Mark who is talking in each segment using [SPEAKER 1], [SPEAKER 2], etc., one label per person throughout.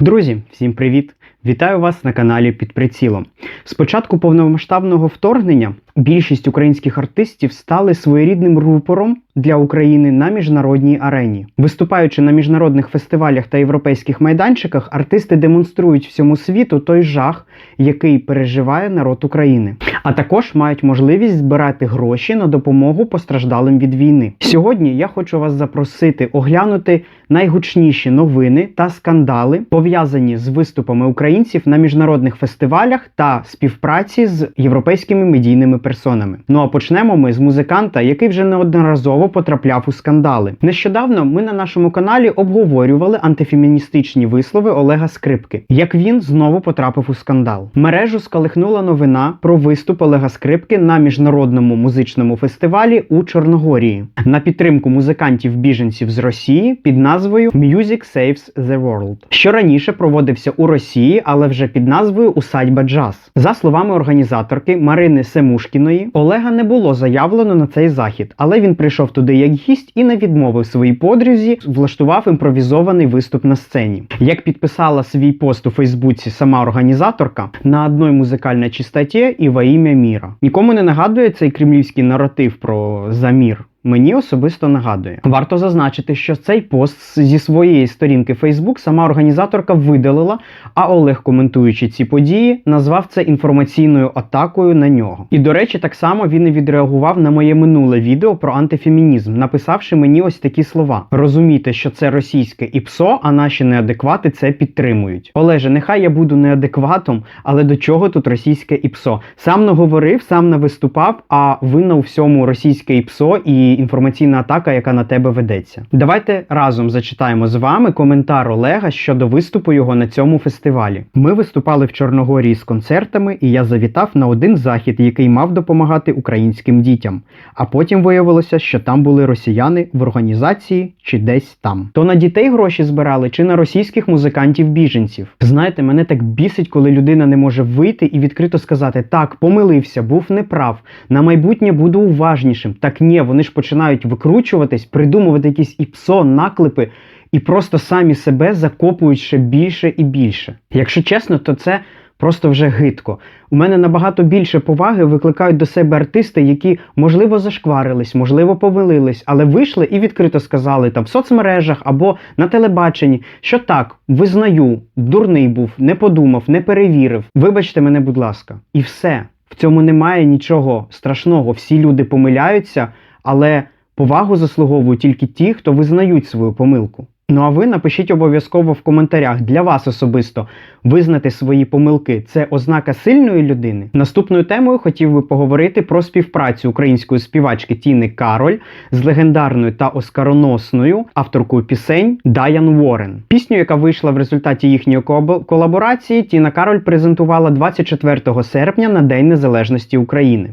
[SPEAKER 1] Друзі, всім привіт! Вітаю вас на каналі Під прицілом. З початку повномасштабного вторгнення більшість українських артистів стали своєрідним рупором для України на міжнародній арені. Виступаючи на міжнародних фестивалях та європейських майданчиках, артисти демонструють всьому світу той жах, який переживає народ України, а також мають можливість збирати гроші на допомогу постраждалим від війни. Сьогодні я хочу вас запросити оглянути найгучніші новини та скандали, пов'язані з виступами українців на міжнародних фестивалях та співпраці з європейськими медійними персонами. Ну а почнемо ми з музиканта, який вже неодноразово потрапляв у скандали. Нещодавно ми на нашому каналі обговорювали антифеміністичні вислови Олега Скрипки, як він знову потрапив у скандал. Мережу скалихнула новина про виступ Олега Скрипки на міжнародному музичному фестивалі у Чорногорії на підтримку музикантів-біженців з Росії під назвою Music Saves the World, що раніше проводився у Росії, але вже під назвою Усадьба Джаз. За словами організаторки Марини Семушкіної, Олега не було заявлено на цей захід, але він прийшов туди як гість і не відмовив своїй подрузі, влаштував імпровізований виступ на сцені. Як підписала свій пост у Фейсбуці сама організаторка на одній музикальній чистоті і во ім'я міра. Нікому не нагадує цей кремлівський наратив про замір. Мені особисто нагадує. Варто зазначити, що цей пост зі своєї сторінки Facebook сама організаторка видалила, а Олег, коментуючи ці події, назвав це інформаційною атакою на нього. І до речі, так само він і відреагував на моє минуле відео про антифемінізм, написавши мені ось такі слова: розумійте, що це російське і ПСО, а наші неадеквати це підтримують. Олеже, нехай я буду неадекватом, але до чого тут російське і ПСО? Сам не говорив, сам не виступав, а винна у всьому російське і ПСО і інформаційна атака, яка на тебе ведеться. Давайте разом зачитаємо з вами коментар Олега щодо виступу його на цьому фестивалі. Ми виступали в Чорногорії з концертами, і я завітав на один захід, який мав допомагати українським дітям. А потім виявилося, що там були росіяни в організації чи десь там. То на дітей гроші збирали, чи на російських музикантів-біженців. Знаєте, мене так бісить, коли людина не може вийти і відкрито сказати: так, помилився, був неправ. На майбутнє буду уважнішим. Так ні, вони ж починають викручуватись, придумувати якісь іпсо, наклепи і просто самі себе закопують ще більше і більше. Якщо чесно, то це. Просто вже гидко. У мене набагато більше поваги викликають до себе артисти, які можливо зашкварились, можливо, помилились, але вийшли і відкрито сказали там в соцмережах або на телебаченні, що так, визнаю, дурний був, не подумав, не перевірив. Вибачте мене, будь ласка, і все. В цьому немає нічого страшного. Всі люди помиляються, але повагу заслуговують тільки ті, хто визнають свою помилку. Ну а ви напишіть обов'язково в коментарях для вас особисто визнати свої помилки це ознака сильної людини. Наступною темою хотів би поговорити про співпрацю української співачки Тіни Кароль з легендарною та оскароносною авторкою пісень Даян Уоррен. Пісню, яка вийшла в результаті їхньої колабо- колаборації, Тіна Кароль презентувала 24 серпня на День Незалежності України.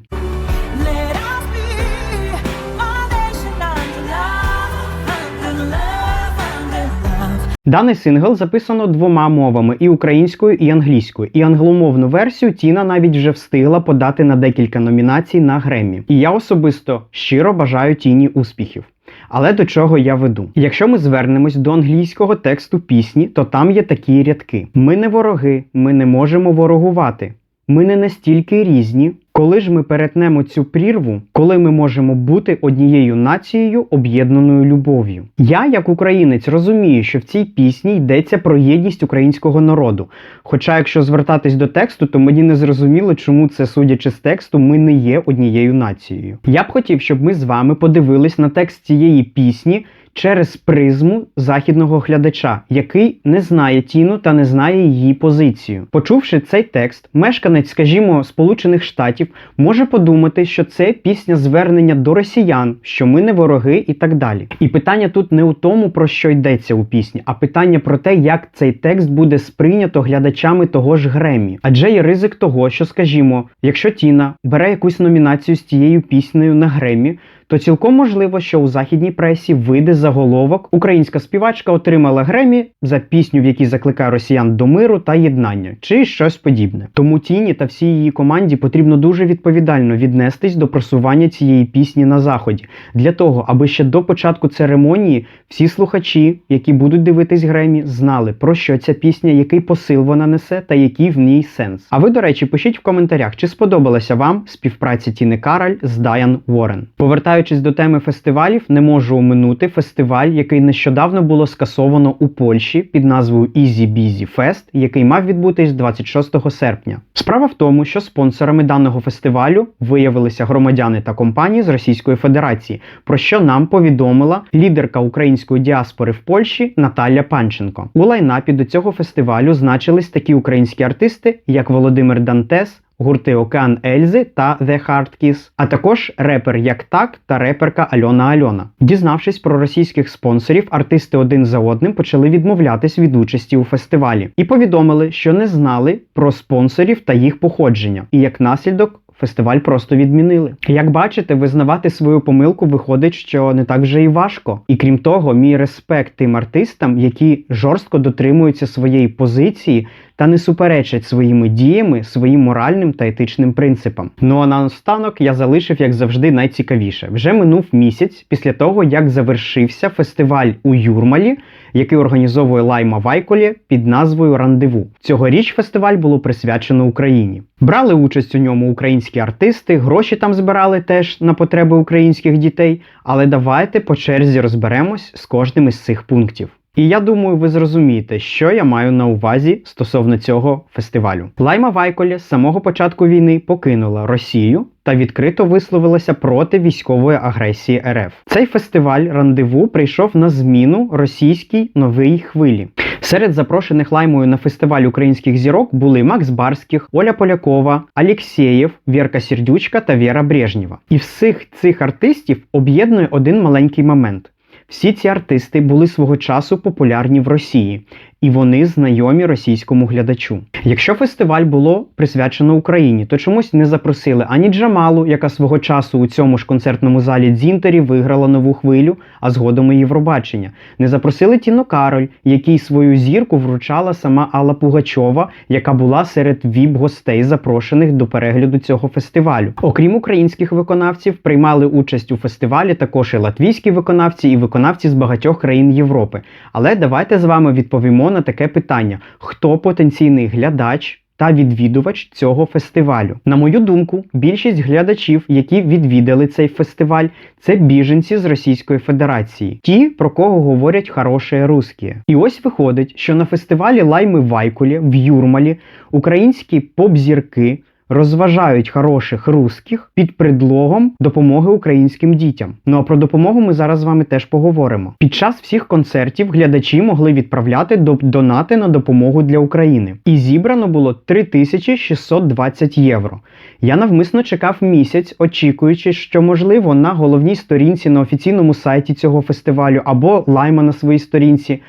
[SPEAKER 1] Даний сингл записано двома мовами і українською, і англійською. І англомовну версію Тіна навіть вже встигла подати на декілька номінацій на Греммі. І я особисто щиро бажаю Тіні успіхів. Але до чого я веду? Якщо ми звернемось до англійського тексту пісні, то там є такі рядки: ми не вороги, ми не можемо ворогувати. Ми не настільки різні. Коли ж ми перетнемо цю прірву, коли ми можемо бути однією нацією, об'єднаною любов'ю? Я, як українець, розумію, що в цій пісні йдеться про єдність українського народу. Хоча, якщо звертатись до тексту, то мені не зрозуміло, чому це, судячи з тексту, ми не є однією нацією. Я б хотів, щоб ми з вами подивились на текст цієї пісні через призму західного глядача, який не знає Тіну та не знає її позицію. Почувши цей текст, мешканець, скажімо, Сполучених Штатів може подумати, що це пісня звернення до росіян, що ми не вороги і так далі. І питання тут не у тому, про що йдеться у пісні, а питання про те, як цей текст буде сприйнято глядачами того ж Гремі. Адже є ризик того, що, скажімо, якщо Тіна бере якусь номінацію з цією піснею на Гремі, то цілком можливо, що у західній пресі вийде заголовок Українська співачка отримала Гремі за пісню, в якій закликає росіян до миру та єднання, чи щось подібне. Тому Тіні та всій її команді потрібно дуже відповідально віднестись до просування цієї пісні на заході, для того, аби ще до початку церемонії всі слухачі, які будуть дивитись Гремі, знали про що ця пісня, який посил вона несе та який в ній сенс. А ви, до речі, пишіть в коментарях, чи сподобалася вам співпраця Тіни Кароль з Дайан Уоррен. Повертаючись до теми фестивалів, не можу оминути фестиваль, який нещодавно було скасовано у Польщі під назвою Easy Busy Fest, який мав відбутись 26 серпня. Справа в тому, що спонсорами даного фестивалю виявилися громадяни та компанії з Російської Федерації, про що нам повідомила лідерка української діаспори в Польщі Наталя Панченко. У лайнапі до цього фестивалю значились такі українські артисти, як Володимир Дантес. Гурти Океан Ельзи та The Hard Kiss, а також репер Як Так та реперка Альона Альона. Дізнавшись про російських спонсорів, артисти один за одним почали відмовлятись від участі у фестивалі і повідомили, що не знали про спонсорів та їх походження, і як наслідок. Фестиваль просто відмінили. Як бачите, визнавати свою помилку виходить, що не так вже і важко. І крім того, мій респект тим артистам, які жорстко дотримуються своєї позиції та не суперечать своїми діями своїм моральним та етичним принципам. Ну а наостанок я залишив, як завжди, найцікавіше. Вже минув місяць після того, як завершився фестиваль у Юрмалі, який організовує Лайма Вайколі під назвою Рандеву. Цьогоріч фестиваль було присвячено Україні. Брали участь у ньому українські артисти, гроші там збирали теж на потреби українських дітей. Але давайте по черзі розберемось з кожним із цих пунктів. І я думаю, ви зрозумієте, що я маю на увазі стосовно цього фестивалю. Лайма Вайколі з самого початку війни покинула Росію та відкрито висловилася проти військової агресії РФ. Цей фестиваль рандеву прийшов на зміну російській новій хвилі. Серед запрошених лаймою на фестиваль українських зірок були Макс Барських, Оля Полякова, Алєксєєв, Вірка Сердючка та Віра Брежнєва. І всіх цих артистів об'єднує один маленький момент. Всі ці артисти були свого часу популярні в Росії, і вони знайомі російському глядачу. Якщо фестиваль було присвячено Україні, то чомусь не запросили ані Джамалу, яка свого часу у цьому ж концертному залі Дзінтері виграла нову хвилю, а згодом і Євробачення. Не запросили Тіну Кароль, якій свою зірку вручала сама Алла Пугачова, яка була серед віп-гостей, запрошених до перегляду цього фестивалю. Окрім українських виконавців, приймали участь у фестивалі також і латвійські виконавці, і виконавці з багатьох країн Європи. Але давайте з вами відповімо на таке питання: хто потенційний глядач? Та відвідувач цього фестивалю. На мою думку, більшість глядачів, які відвідали цей фестиваль, це біженці з Російської Федерації, ті, про кого говорять хороші русські. І ось виходить, що на фестивалі Лайми Вайкулі в Юрмалі українські поп-зірки розважають хороших русських під предлогом допомоги українським дітям. Ну а про допомогу ми зараз з вами теж поговоримо. Під час всіх концертів глядачі могли відправляти до донати на допомогу для України. І зібрано було 3620 євро. Я навмисно чекав місяць, очікуючи, що можливо на головній сторінці на офіційному сайті цього фестивалю або лайма на своїй сторінці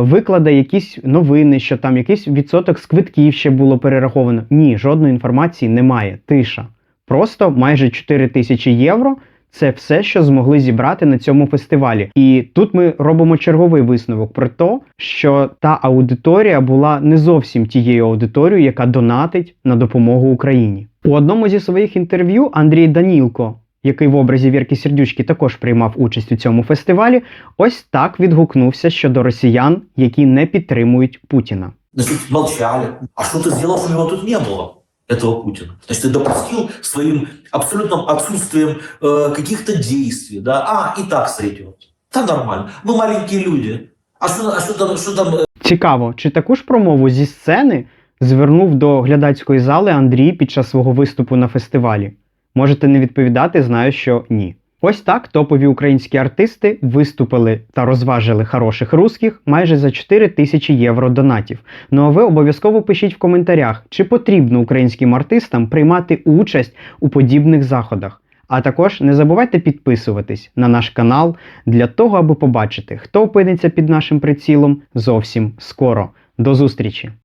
[SPEAKER 1] викладе якісь новини, що там якийсь відсоток з квитків ще було перераховано. Ні, жодної інформації немає. Тиша. Просто майже 4 тисячі євро. Це все, що змогли зібрати на цьому фестивалі. І тут ми робимо черговий висновок про те, що та аудиторія була не зовсім тією аудиторією, яка донатить на допомогу Україні. У одному зі своїх інтерв'ю Андрій Данілко, який в образі Вірки Сердючки також приймав участь у цьому фестивалі, ось так відгукнувся щодо росіян, які не підтримують Путіна.
[SPEAKER 2] Значит, молчали. А что ты сделал, что его тут не было, этого Путина? Значит, ты допустил своим абсолютным отсутствием э, каких-то действий, да? А, и так сойдет. Да нормально. Мы маленькие люди. А что, а что там, что там э,
[SPEAKER 1] Цікаво, чи таку ж промову зі сцени звернув до глядацької зали Андрій під час свого виступу на фестивалі? Можете не відповідати, знаю, що ні. Ось так топові українські артисти виступили та розважили хороших русських майже за 4 тисячі євро донатів. Ну а ви обов'язково пишіть в коментарях, чи потрібно українським артистам приймати участь у подібних заходах. А також не забувайте підписуватись на наш канал для того, аби побачити, хто опиниться під нашим прицілом зовсім скоро. До зустрічі!